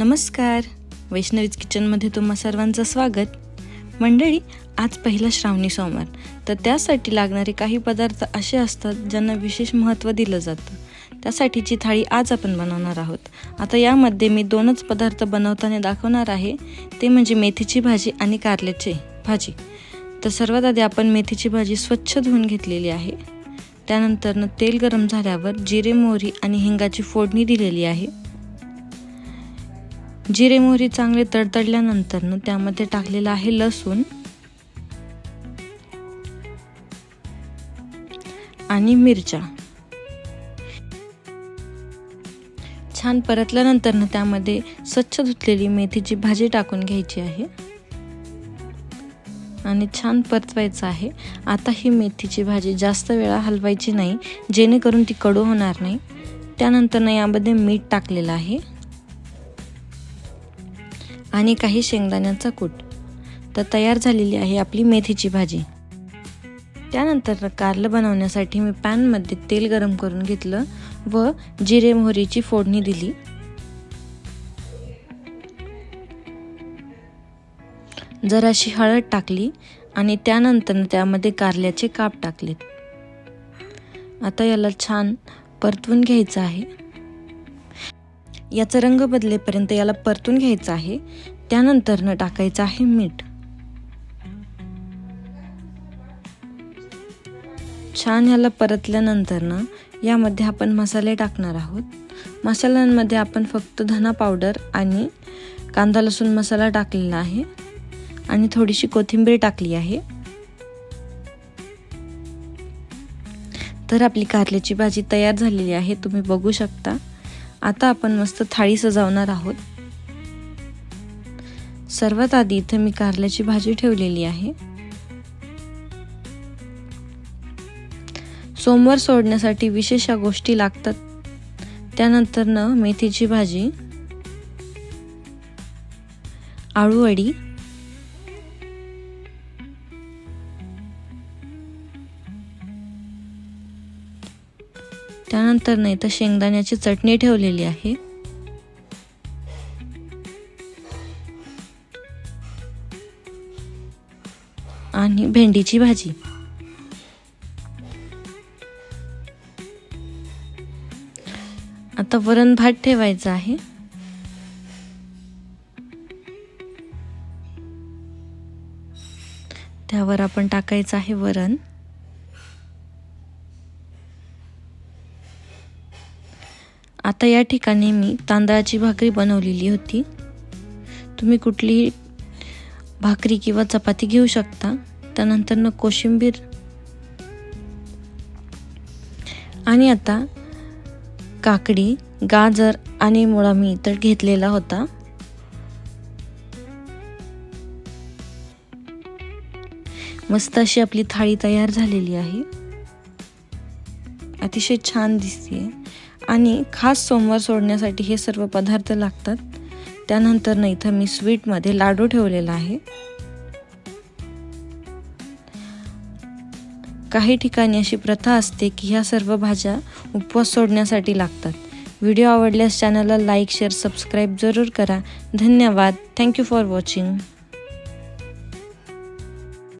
नमस्कार. वैष्णवीज किचनमध्ये तुम्हा सर्वांचं स्वागत. मंडळी आज पहिला श्रावणी सोमवार. तर त्यासाठी लागणारे काही पदार्थ असे असतात ज्यांना विशेष महत्त्व दिलं जातं. त्यासाठीची थाळी आज आपण बनवणार आहोत. आता यामध्ये मी दोनच पदार्थ बनवताना दाखवणार आहे. ते म्हणजे मेथीची भाजी आणि कारल्याची भाजी. तर सर्वात आधी आपण मेथीची भाजी स्वच्छ धुवून घेतलेली आहे. त्यानंतरनं तेल गरम झाल्यावर जिरे मोहरी आणि हिंगाची फोडणी दिलेली आहे. जिरे मोहरी चांगले तडतडल्यानंतर त्यामध्ये टाकलेलं आहे लसूण. आणि मिरच्या. छान परतल्यानंतर त्यामध्ये स्वच्छ धुतलेली मेथीची भाजी टाकून घ्यायची आहे. आणि छान परतवायचं आहे. आता ही मेथीची भाजी जास्त वेळा हलवायची नाही जेणेकरून ती कडू होणार नाही. त्यानंतर यामध्ये मीठ टाकलेलं आहे. आणि काही शेंगदाण्यांचा कूट. तर तयार झालेली आहे आपली मेथीची भाजी. त्यानंतर कारलं बनवण्यासाठी मी पॅनमध्ये तेल गरम करून घेतलं व जिरे मोहरीची फोडणी दिली. जराशी हळद टाकली आणि त्यानंतर त्यामध्ये कारल्याचे काप टाकलेत. आता याला छान परतवून घ्यायचं आहे. याचा रंग बदलेपर्यंत याला परतून घ्यायचं आहे. त्यानंतरनं टाकायचं आहे मीठ. छान याला परतल्यानंतरनं यामध्ये आपण मसाले टाकणार आहोत. मसाल्यांमध्ये आपण फक्त धना पावडर आणि कांदा लसूण मसाला टाकलेला आहे. आणि थोडीशी कोथिंबीर टाकली आहे. तर आपली कारल्याची भाजी तयार झालेली आहे. तुम्ही बघू शकता. आता आपण मस्त थाळी सजवणार आहोत. सर्वात आधी इथं मी कारल्याची भाजी ठेवलेली आहे. सोमवार सोडण्यासाठी विशेष या गोष्टी लागतात त्यानंतरनं मेथीची भाजी आळूवडी त्यानंतर नाही तर शेंगदाण्याची चटणी ठेवलेली आहे. आणि भेंडीची भाजी. आता वरण भात ठेवायचा आहे. त्यावर आपण टाकायचं आहे वरण. आता या ठिकाणी मी तांदळाची भाकरी बनवलेली होती. तुम्ही कुठलीही भाकरी किंवा चपाती घेऊ शकता. त्यानंतर न कोशिंबीर. आणि आता काकडी गाजर आणि मुळा मी इतर घेतलेला होता. मस्त अशी आपली थाळी तयार झालेली आहे. अतिशय छान दिसते आणि खास सोमवार सोडण्यासाठी हे सर्व पदार्थ लागतात. त्यानंतर ना इथं मी स्वीटमध्ये लाडू ठेवलेला आहे. काही ठिकाणी अशी प्रथा असते की ह्या सर्व भाज्या उपवास सोडण्यासाठी लागतात. व्हिडिओ आवडल्यास चॅनलला लाईक शेअर सबस्क्राईब जरूर करा. धन्यवाद. Thank you for watching